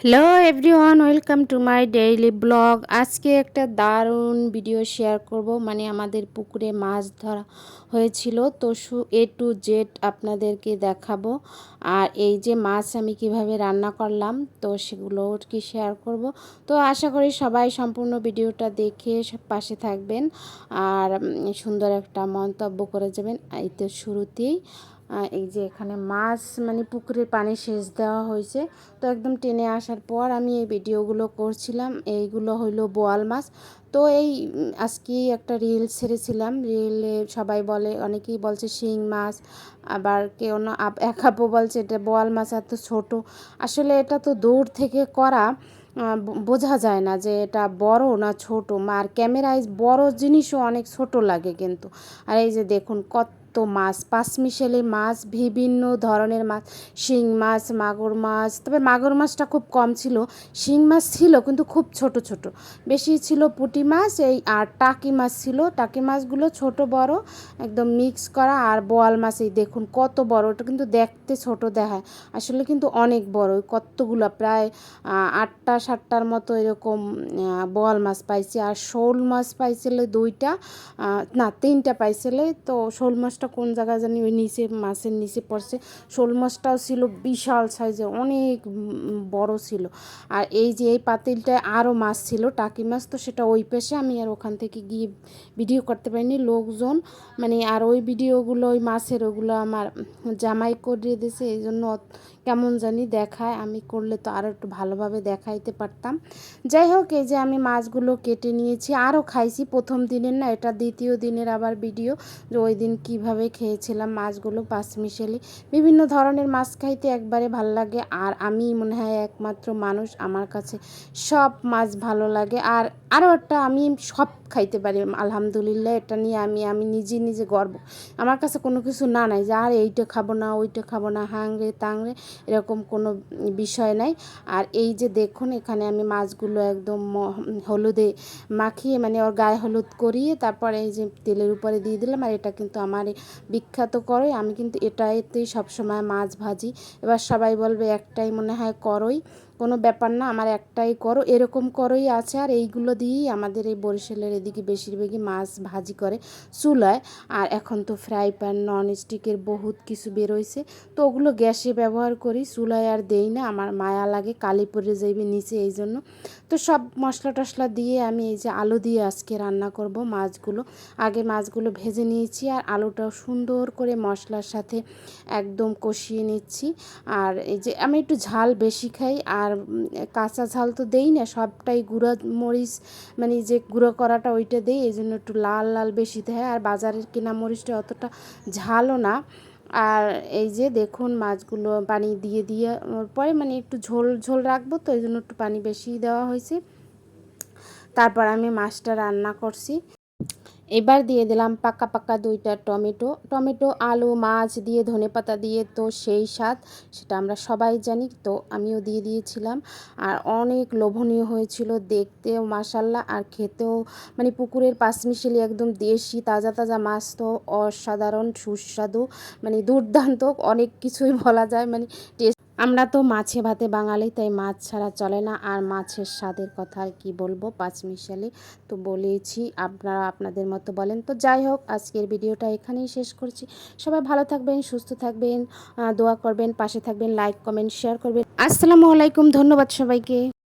Hello everyone welcome to my daily blog আজকে একটা দারুণ ভিডিও শেয়ার করব। মানে আমাদের পুকুরে মাছ ধরা হয়েছিল। তো সু এ টু জেড আপনাদেরকে দেখাবো। আর এই যে মাছ আমি কীভাবে রান্না করলাম, তো সেগুলো কি শেয়ার করব। তো আশা করি সবাই সম্পূর্ণ ভিডিওটা দেখে পাশে থাকবেন। আর সুন্দর একটা মন্তব্য করে যাবেন। এই তো শুরুতেই। এই যে এখানে মাছ মানে পুকুরের পানি সেচ দেওয়া হয়েছে। তো একদম টেনে আসার পর আমি এই ভিডিওগুলো করছিলাম। এইগুলো হইল বোয়াল মাছ। তো এই আজকে একটা রিল ছেড়েছিলাম। রিলে সবাই বলে, অনেকেই বলছে শিং মাছ, আবার কেউ না এক আপু বলছে এটা বোয়াল মাছ এত ছোট। আসলে এটা তো দূর থেকে করা বোঝা যায় না যে এটা বড় না ছোট। আর ক্যামেরায় বড় জিনিসও অনেক ছোট লাগে কিন্তু। আর এই যে দেখুন কত মাছ, পাঁচমিশালি মাছ, বিভিন্ন ধরনের মাছ, শিং মাছ, মাগুর মাছ। তবে মাগুর মাছটা খুব কম ছিল, শিং মাছ ছিল কিন্তু খুব ছোট ছোট। বেশি ছিল পুঁটি মাছ, এই আর টাকি মাছ ছিল। টাকি মাছগুলো ছোট, বড়, একদম মিক্স করা। আর বোয়াল মাছ, এই দেখুন কত বড় ওটা কিন্তু দেখতে ছোট দেখায়। আসলে কিন্তু অনেক বড় কতগুলো? প্রায় আটটা, সাতটার মতো এরকম বোয়াল মাছ পাইছি। আর শোল মাছ পাইছিল দুইটা না, তিনটা পাইছিলে। তো শোল মাছটা কোন জায়গায় জানি ওই নিচে, মাছের নিচে পড়ছে। শোল মাছটাও ছিল বিশাল সাইজে, অনেক বড় ছিল। আর এই যে এই পাতিলটায় আরও মাছ ছিল, টাকি মাছ, তো সেটা ওই পেশে আমি আর ওখান থেকে গিয়ে ভিডিও করতে পারিনি। লোকজন মানে আর ওই ভিডিওগুলো, ওই মাছের ওগুলো আমার জামাই করিয়ে দিয়েছে, এই জন্য কেমন জানি দেখায়। আমি করলে তো আরও একটু ভালোভাবে দেখাইতে পারতাম। যাই হোক, এই যে আমি মাছগুলো কেটে নিয়েছি আরও খাইছি। প্রথম দিনের না, এটা দ্বিতীয় দিনের আবার ভিডিও, যে ওই দিন কীভাবে খেয়েছিলাম মাছগুলো, পাঁচমিশালি। বিভিন্ন ধরনের মাছ খাইতে একবারে ভালো লাগে আর আমি মনে হয় একমাত্র মানুষ। আমার কাছে সব মাছ ভালো লাগে আর আরও একটা আমি সব খাইতে পারি, আলহামদুলিল্লাহ, এটা নিয়ে আমি আমি নিজে নিজে গর্ব। আমার কাছে কোনো কিছু না, নাই যে আর এইটা খাব না, ওইটা খাব না, হাংরে, তাংরে এরকম কোনো বিষয় নাই। আর এই যে দেখুন, এখানে আমি মাছগুলো একদম হলুদে মাখিয়ে মানে ওর গায়ে হলুদ করিয়ে তারপরে এই যে তেলের উপরে দিয়ে দিলাম আর এটা কিন্তু আমার বিখ্যাত করে আমি কিন্তু এটাতেই সবসময় মাছ ভাজি। এবার সবাই বলবে একটাই মনে হয় করই। কোনো ব্যাপার না, আমার একটাই করো, এরকম করোই আছে। আর এইগুলো দিয়েই আমাদের এই বরিশালের এদিকে বেশিরভাগই মাছ ভাজি করে চুলায়। আর এখন তো ফ্রাই প্যান নন স্টিকের বহুত কিছু বেরোইছে। তো ওগুলো গ্যাসে ব্যবহার করি, চুলায় আর দেই না, আমার মায়া লাগে, কালি পরে যাইবে নিচে এই জন্য। তো সব মশলা টশলা দিয়ে আমি এই যে আলু দিয়ে আজকে রান্না করব মাছগুলো। আগে মাছগুলো ভেজে নিয়েছি আর আলুটাও সুন্দর করে মশলার সাথে একদম কষিয়ে নিচ্ছি। আর এই যে আমি একটু ঝাল বেশি খাই, আর আর কাঁচা ঝাল তো দেই না, সবটাই গুঁড়া মরিচ মানে যে গুঁড়ো করাটা ওইটা দেই এই জন্য একটু লাল লাল বেশি দেয়। আর বাজারের কেনা মরিচটা অতটা ঝালও না। আর এই যে দেখুন মাছগুলো পানি দিয়ে দিয়ে পরে মানে একটু ঝোল ঝোল রাখব তো এই জন্য একটু পানি বেশি দেওয়া হয়েছে। তারপর আমি মাছটা রান্না করছি। এবার দিয়ে দিলাম পাকা পাকা দুইটা টমেটো। টমেটো, আলু, মাছ দিয়ে, ধনে পাতা দিয়ে তো সেই স্বাদ, সেটা আমরা সবাই জানি, তো আমিও দিয়ে দিয়েছিলাম। আর অনেক লোভনীয় হয়েছিল দেখতেও মাসাল্লাহ আর খেতেও। মানে পুকুরের পাঁচমিশালি একদম দেশি, তাজা তাজা মাছ তো অসাধারণ, সুস্বাদু মানে দুর্দান্ত, অনেক কিছুই বলা যায় মানে টেস্ট আমরা তো মাছে ভাতে বাঙালি, তাই মাছ ছাড়া চলে না। আর মাছের স্বাদের কথা আর কি বলব? পাঁচ মিশালে তো বলেছি আপনারা আপনাদের মতো বলেন। তো যাই হোক, আজকের ভিডিওটা এখানেই শেষ করছি। সবাই ভালো থাকবেন, সুস্থ থাকবেন দোয়া করবেন, পাশে থাকবেন লাইক কমেন্ট শেয়ার করবেন। আসসালামু আলাইকুম, ধন্যবাদ সবাইকে।